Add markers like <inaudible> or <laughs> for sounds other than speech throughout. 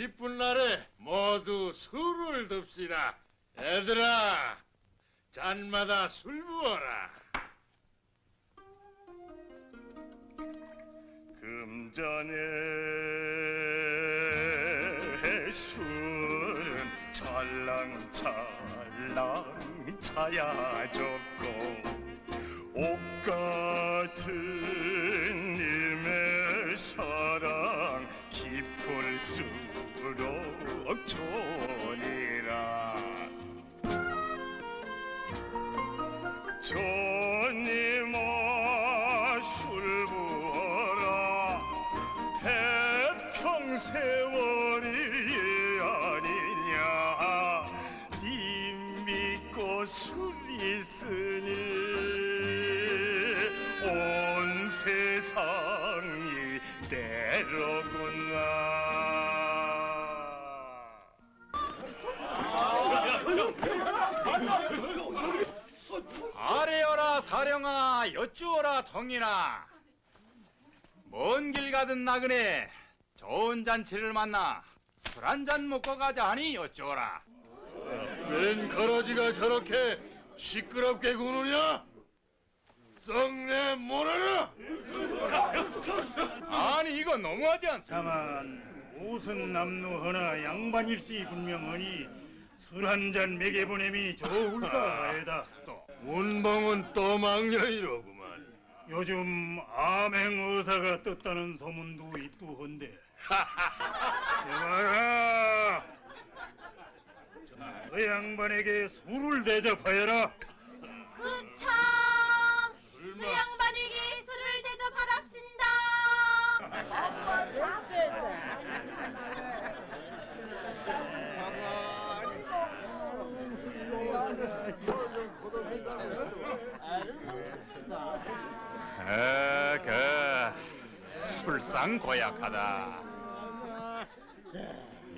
기쁜 날에 모두 술을 듭시다. 얘들아, 잔마다 술 부어라. 금전의 술은 찰랑찰랑 차야 좋고 옷 같은 님의 사랑 깊을 수 록 좋으니라. 존님아 술 부어라. 태평세월이 아니냐. 니 믿고 술 있으니 온 세상이 때로 여쭈어라 통이나 먼 길 가든 나그네 좋은 잔치를 만나 술 한 잔 먹고 가자 하니 여쭈어라 웬 거러지가 저렇게 시끄럽게 구느냐? 썩내 모라라! 아니 이거 너무하지 않소 다만 옷은 남루하나 양반일시 분명하니 술 한 잔 먹여보냄이 좋을까 해다 운봉은 또 망령이로구만. 요즘 암행 의사가 떴다는 소문도 있고 한데. 여봐라 그 양반에게 술을 대접하여라. 그참 그 양반에게 술을 그 술상 고약하다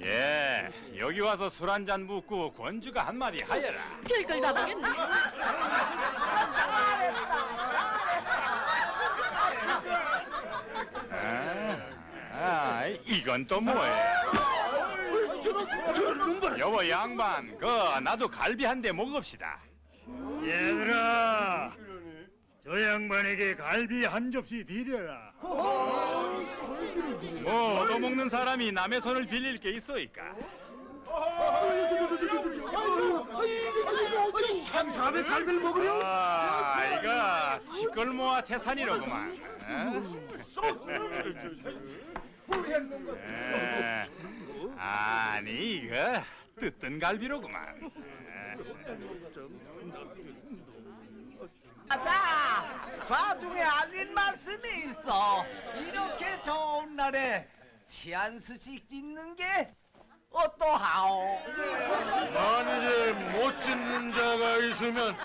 예 여기 와서 술 한잔 묻고 권주가 한마디 하여라 길걸 가보겠네 아, 아, 이건 또 뭐예요? 여보 양반, 그 나도 갈비 한 대 먹읍시다. 얘들아 저 양반에게 갈비 한 접시 드려라 뭐 얻어먹는 사람이 남의 손을 빌릴 게 있어이까? 상사람의 갈비를 먹으려? 아, 이거 티끌모아 태산이로구만. 어? 에, 아니 이거 뜨뜬 갈비로구만. 자, 좌중에 알린 말씀이 있어. 이렇게 좋은 날에 치안수식 짓는 게 어떠하오? 만일에 못 짓는 자가 있으면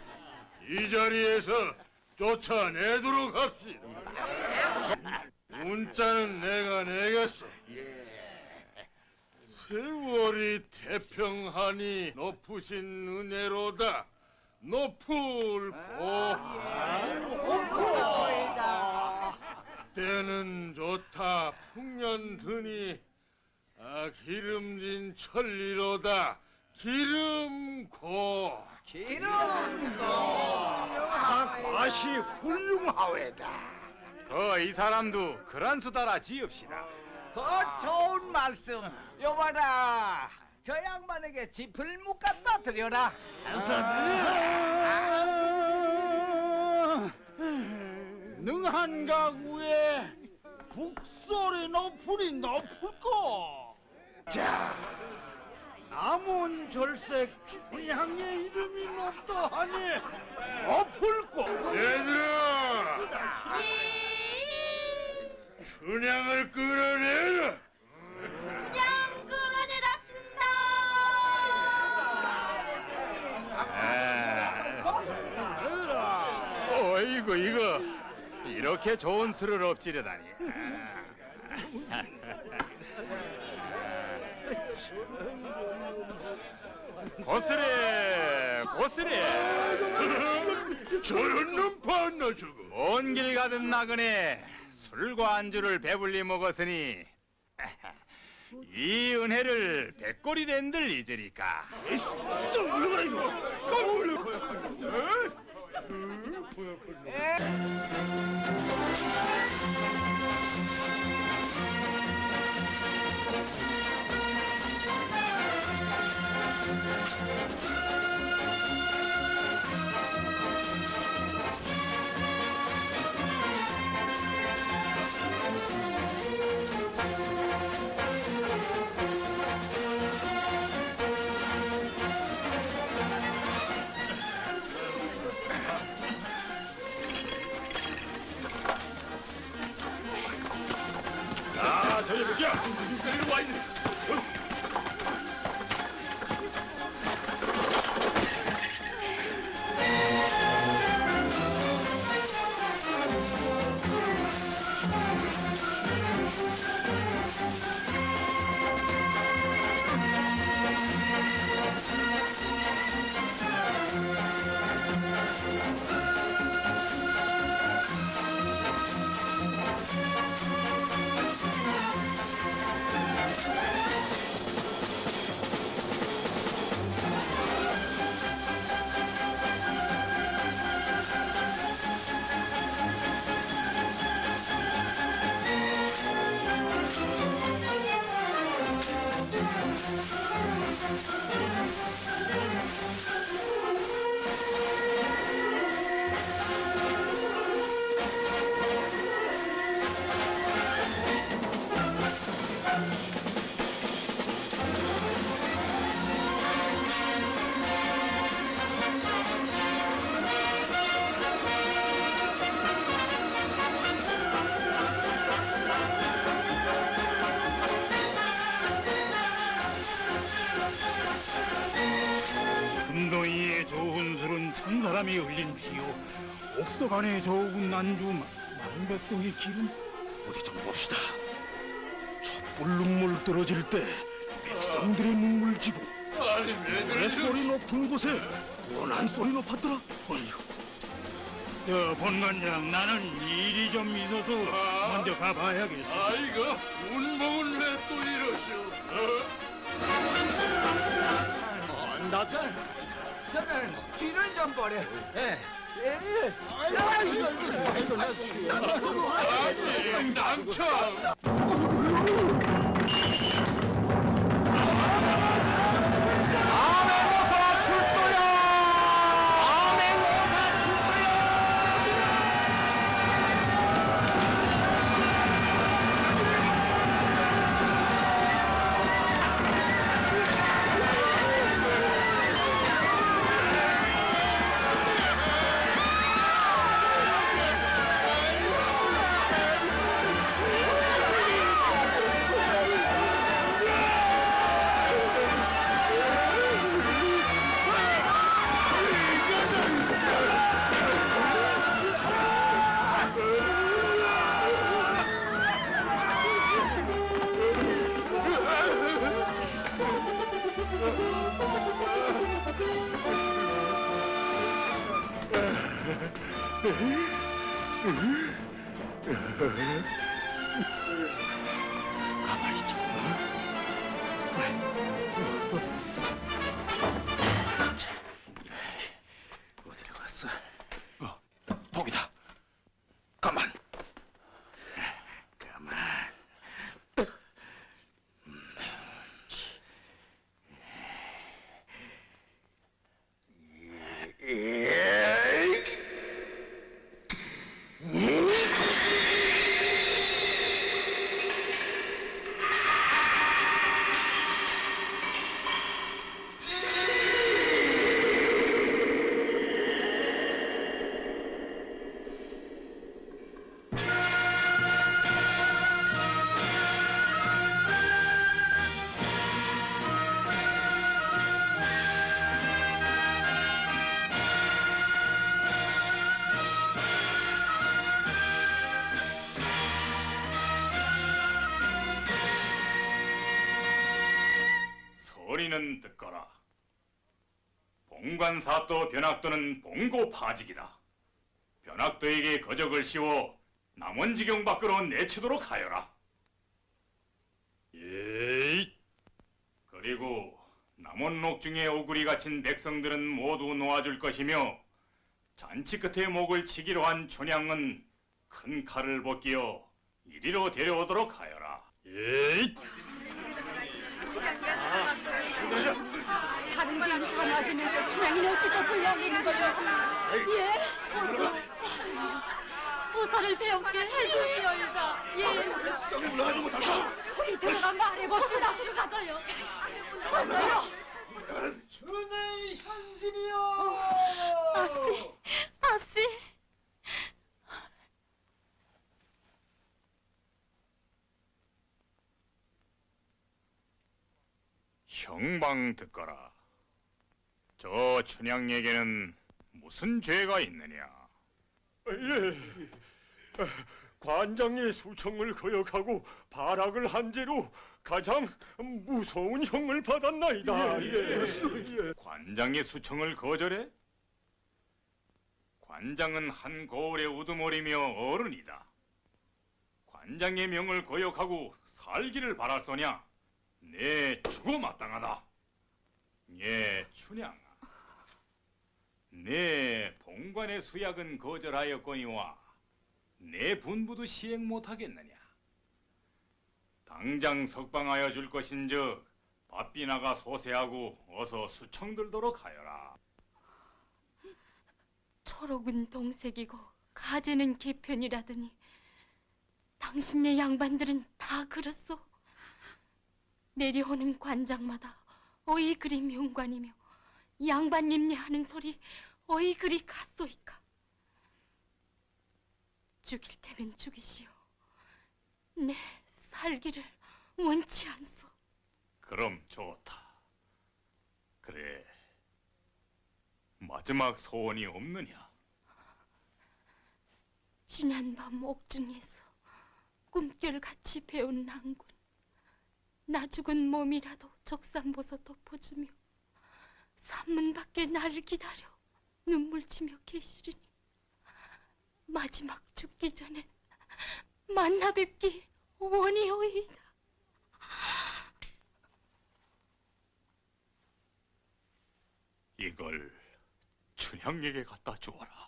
이 자리에서 쫓아내도록 합시다. 문자는 내가 내겠어. 세월이 태평하니 높으신 은혜로다. 높을 고하. 때는 좋다. 풍년 드니 아, 기름진 천리로다. 기름고. 기름소. 맛이 훌륭하외다. 그이 사람도 그란 수다라 지읍시다. 그 좋은 말씀. 여봐라. 저 양반에게 짚을 묶었다 드려라. 능한 가구에 북소리 너풀이 너풀고 자 남은 절색 춘향의 이름이 높다 하니 너풀고 얘들아! 춘향을 끌어내라! 그냥 끌어내랍신다 에, 어 이거 이렇게 좋은 술을 엎지르다니. 고스레 고스레 저런 놈 봤나 저거? 온길 가든 나그네 술과 안주를 배불리 먹었으니 이 은혜를 백골이 된들 잊으리까. 썩 물러가라 이거 썩 물러가라 아 저리 보자 육살이로 와 있네 금동이의 옥석안의 좋은 안주 만백성의 기름. 어디 좀 봅시다. 촛불 눈물 떨어질 때 백성들의 눈물 지고 아니 왜내 그러지 소리 높은 곳에 원한 소리 높았더라. 어이구. 저 본관장 나는 일이 좀 있어서 먼저 가봐야겠어. 아이고 운봉은 왜 또 이러시오? 어? 저는 저는 뒤를 좀 보려. 예. 예. 아니 남창 가만히 봉관사또 변학도는 봉고 파직이다. 변학도에게 거적을 씌워 남원지경 밖으로 내치도록 하여라. 예. 그리고 남원록 중에 오구리 갇힌 백성들은 모두 놓아줄 것이며 잔치 끝에 목을 치기로 한 춘향은 큰 칼을 벗기어 이리로 데려오도록 하여라. 예. 다 다 맞으면서 춘향이는 어찌 또 불려올리는 거예요? 예? 우사를 배우게 해주시오이다. 예. 자, 우리 들어가 말해봅시다. 들어가서요. 어서요. 천의 현신이여. 아씨, 아씨. 형방 듣거라. 저 춘향에게는 무슨 죄가 있느냐? 예. 관장의 수청을 거역하고 발악을 한 죄로 가장 무서운 형을 받았나이다. 예. 관장의 수청을 거절해? 관장은 한 거울의 우두머리며 어른이다. 관장의 명을 거역하고 살기를 바랄 소냐? 내 죽어 마땅하다. 예, 춘향 아. 내 본관의 수약은 거절하였거니와 내 분부도 시행 못하겠느냐? 당장 석방하여 줄 것인즉 밥비나가 소세하고 어서 수청 들도록 하여라. 초록은 동색이고 가재는 개편이라더니 당신네 양반들은 다 그렇소. 내려오는 관장마다 어이 그리 명관이며 양반님네 하는 소리 어이 그리 같소이까. 죽일 테면 죽이시오. 내 살기를 원치 않소. 그럼 좋다. 그래. 마지막 소원이 없느냐? 지난밤 옥중에서 꿈결같이 배운 낭군 나 죽은 몸이라도 적산버섯 덮어주며 산문 밖에 나를 기다려 눈물치며 계시리니 마지막 죽기 전에 만나 뵙기 원이오이다 이걸 춘향에게 갖다 주어라.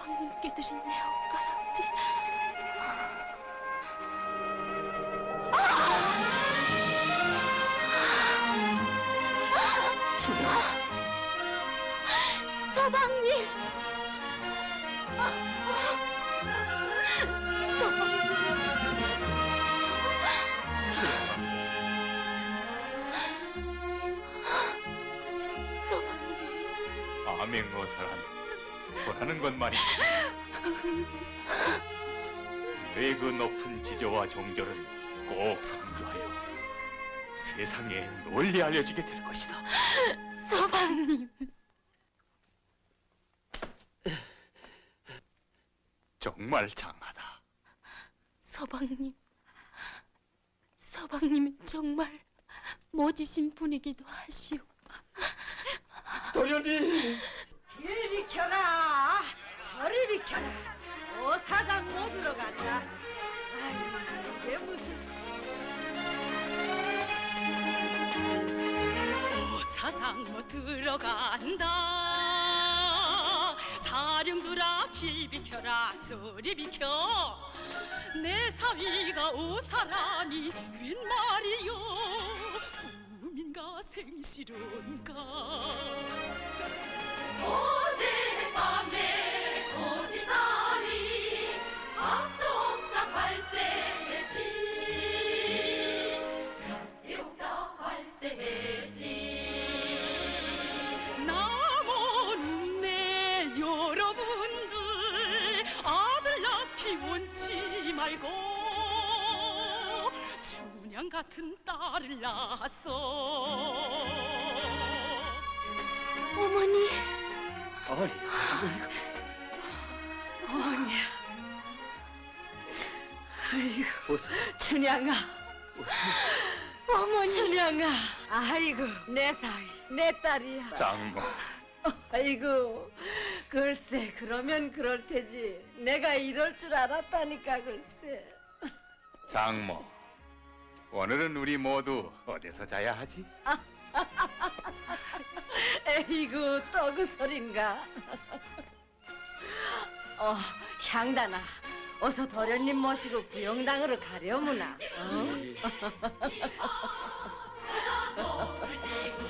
서방님께 드린 내 옷가락지 서방님. 서방님 서방님. 암행어사란 보라는 것 말이야. 뇌그 높은 지저와 정절은 꼭 상주하여 세상에 널리 알려지게 될 것이다. 서방님 정말 장하다. 서방님, 서방님은 정말 멋지신 분이기도 하시오. 도련님. 길 비켜라. 저리 비켜라. 오 사장 못 들어간다. 아니 이게 무슨 오 사장 못 들어간다. 사령들아 길 비켜라. 저리 비켜. 내 사위가 오사라니 웬 말이요. 꿈인가 생시론가 같은 딸을 낳았어. 어머니, 아니, 어머니가 어머니야. 아이고, 어서 춘향아. 어머니. 춘향아. 아이고, 내 사위, 내 딸이야. 장모. 아이고, 글쎄, 그러면 그럴 테지. 내가 이럴 줄 알았다니까, 글쎄. 장모, 오늘은 우리 모두 어디서 자야 하지? <laughs> 에이구, 또그 소린가? 어, 향단아. 어서 도련님 모시고 구영당으로 가려무나. 어? <laughs>